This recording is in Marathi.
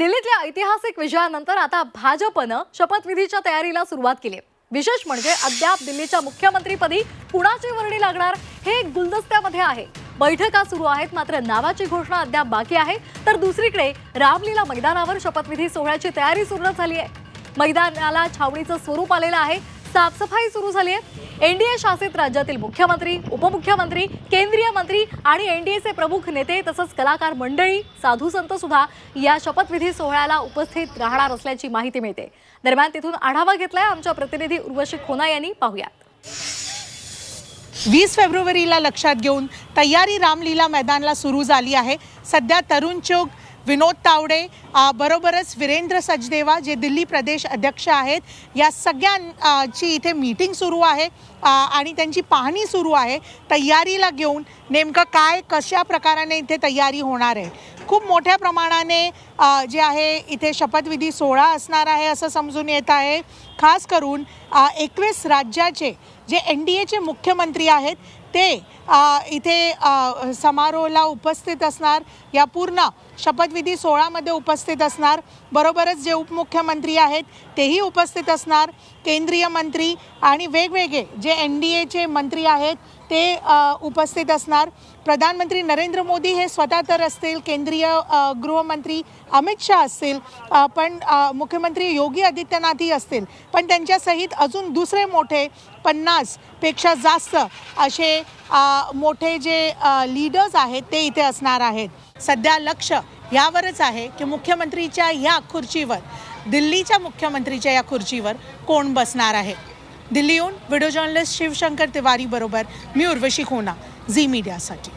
दिल्लीतल्या ऐतिहासिक विजयानंतर आता भाजपनं शपथविधीच्या तयारीला सुरुवात केली. विशेष म्हणजे अद्याप दिल्लीच्या मुख्यमंत्रीपदी कुणाची वर्णी लागणार हे एक गुलदस्त्यामध्ये आहे. बैठका सुरू आहेत मात्र नावाची घोषणा अद्याप बाकी आहे. तर दुसरीकडे रामलीला मैदानावर शपथविधी सोहळ्याची तयारी सुरू झाली आहे. मैदानाला छावणीचं स्वरूप आलेलं आहे. साफसफाई सुरू झाली आहे. एनडीए शासित राज्यातील मुख्यमंत्री उपमुख्यमंत्री केंद्रीय मंत्री आणि एनडीएचे प्रमुख नेते तसंच कलाकार मंडळी साधू संत सुद्धा या शपथविधी सोहळ्याला उपस्थित राहणार असल्याची माहिती मिळते. दरम्यान तिथून आढावा घेतलाय आमच्या प्रतिनिधी उर्वशी खोना यांनी. पाहुयात. वीस फेब्रुवारीला लक्षात घेऊन तयारी रामलीला मैदानला सुरू झाली आहे. सध्या तरुण चौक विनोद तावडे बरोबरच वीरेंद्र सचदेवा जे दिल्ली प्रदेश अध्यक्ष आहेत या सगळ्यांची इथे मीटिंग सुरू आहे आणि त्यांची पाहणी सुरू आहे तयारीला घेऊन नेमकं काय कशा प्रकाराने इथे तयारी होणार आहे. खूप मोठ्या प्रमाणाने जे आहे इथे शपथविधी सोहळा असणार आहे असं समजून येत आहे. खास करून एकवीस राज्याचे जे एन डी एचे मुख्यमंत्री आहेत ते इथे समारोहाला उपस्थित असणार. या पूर्ण शपथविधी सोहळामध्ये उपस्थित असणार. बरोबरच जे उपमुख्यमंत्री आहेत तेही उपस्थित असणार. केंद्रीय मंत्री आणि वेगवेगळे जे एन डी एचे मंत्री आहेत ते उपस्थित असणार. प्रधानमंत्री नरेंद्र मोदी हे स्वतः तर असतील केंद्रीय गृहमंत्री अमित शहा असतील पण मुख्यमंत्री योगी आदित्यनाथही असतील. पण त्यांच्यासहित अजून दुसरे मोठे पन्नासपेक्षा जास्त असे मोठे जे लीडर्स आहेत ते इथे असणार आहेत. सध्या लक्ष यावरच आहे की मुख्यमंत्रीच्या या खुर्चीवर दिल्लीच्या मुख्यमंत्रीच्या या खुर्चीवर कोण बसणार आहे. दिल्लीहून व्हिडिओ जर्नलिस्ट शिवशंकर तिवारी बरोबर मी उर्वशी खोना झी मीडियासाठी.